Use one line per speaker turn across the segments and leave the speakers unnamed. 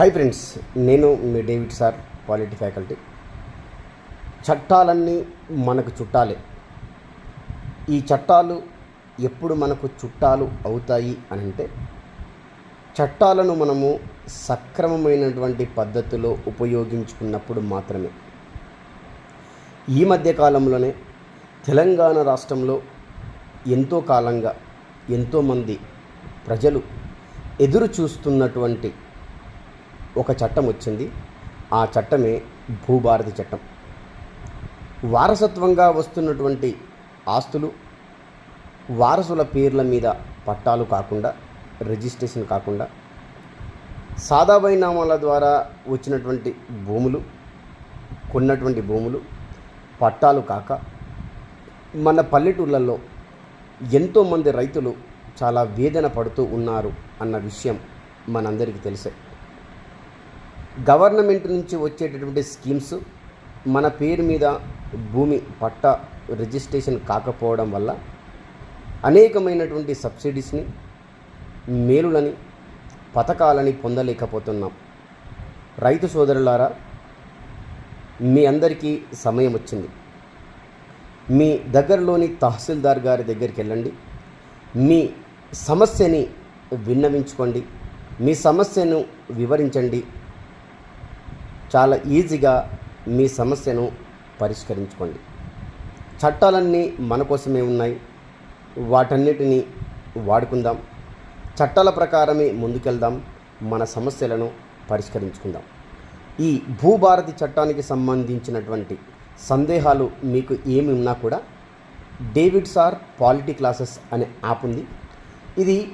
Hi friends నేను మీ David sir polity faculty చట్టాలన్నీ మనకు చుట్టాలే. ఈ చట్టాలు ఎప్పుడు మనకు చుట్టాలు అవుతాయి అని అంటే చట్టాలను మనము సక్రమమైనటువంటి పద్ధతిలో ఉపయోగించుకున్నప్పుడు మాత్రమే. ఈ మధ్య కాలంలోనే తెలంగాణ రాష్ట్రంలో ఎంతో కాలంగా ఎంతోమంది ప్రజలు ఎదురు చూస్తున్నటువంటి ఒక చట్టం వచ్చింది. ఆ చట్టమే భూభారతి చట్టం. వారసత్వంగా వస్తున్నటువంటి ఆస్తులు వారసుల పేర్ల మీద పట్టాలు కాకుండా రిజిస్ట్రేషన్ కాకుండా సాదా బైనామాల ద్వారా వచ్చినటువంటి భూములు కొన్నటువంటి భూములు పట్టాలు కాక మన పల్లెటూళ్ళల్లో ఎంతోమంది రైతులు చాలా వేదన పడుతూ ఉన్నారు అన్న విషయం మనందరికీ తెలిసే. గవర్నమెంట్ నుంచి వచ్చేటటువంటి స్కీమ్స్ మన పేరు మీద భూమి పట్ట రిజిస్ట్రేషన్ కాకపోవడం వల్ల అనేకమైనటువంటి సబ్సిడీస్ని మేలులని పథకాలని పొందలేకపోతున్నాం. రైతు సోదరులారా మీ అందరికీ సమయం వచ్చింది. మీ దగ్గరలోని తహసీల్దార్ గారి దగ్గరికి వెళ్ళండి. మీ సమస్యని విన్నవించుకోండి. మీ సమస్యను వివరించండి. చాలా ఈజీగా మీ సమస్యను పరిష్కరించుకోండి. చట్టాలన్నీ మన కోసమే ఉన్నాయి. వాటన్నిటిని వాడుకుందాం. చట్టాల ప్రకారమే ముందుకెళ్దాం. మన సమస్యలను పరిష్కరించుకుందాం. ఈ భూభారతి చట్టానికి సంబంధించినటువంటి సందేహాలు మీకు ఏమి ఉన్నా కూడా డేవిడ్ సార్ పాలిటీ క్లాసెస్ అనే యాప్ ఉంది. ఇది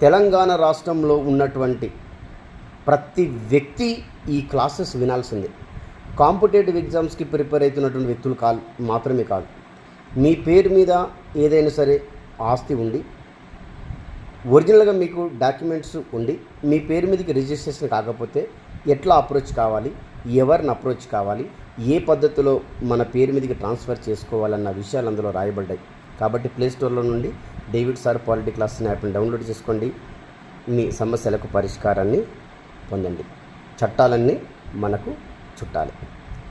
తెలంగాణ రాష్ట్రంలో ఉన్నటువంటి ప్రతి వ్యక్తి ఈ క్లాసెస్ వినాల్సిందే. కాంపిటేటివ్ ఎగ్జామ్స్కి ప్రిపేర్ అవుతున్నటువంటి వ్యక్తులు కాదు మాత్రమే కాదు. మీ పేరు మీద ఏదైనా సరే ఆస్తి ఉండి ఒరిజినల్గా మీకు డాక్యుమెంట్స్ ఉండి మీ పేరు మీదకి రిజిస్ట్రేషన్ కాకపోతే ఎట్లా అప్రోచ్ కావాలి ఎవరిని అప్రోచ్ కావాలి ఏ పద్ధతిలో మన పేరు మీదకి ట్రాన్స్ఫర్ చేసుకోవాలన్న విషయాలు అందులో రాయబడ్డాయి. కాబట్టి ప్లే స్టోర్లో నుండి డేవిడ్ సార్ పాలిటీ క్లాస్ యాప్ని డౌన్లోడ్ చేసుకోండి. మీ సమస్యలకు పరిష్కారాన్ని పొందండి. చట్టాలన్నీ మనకు చుట్టాలి.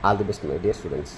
All the best my dear students.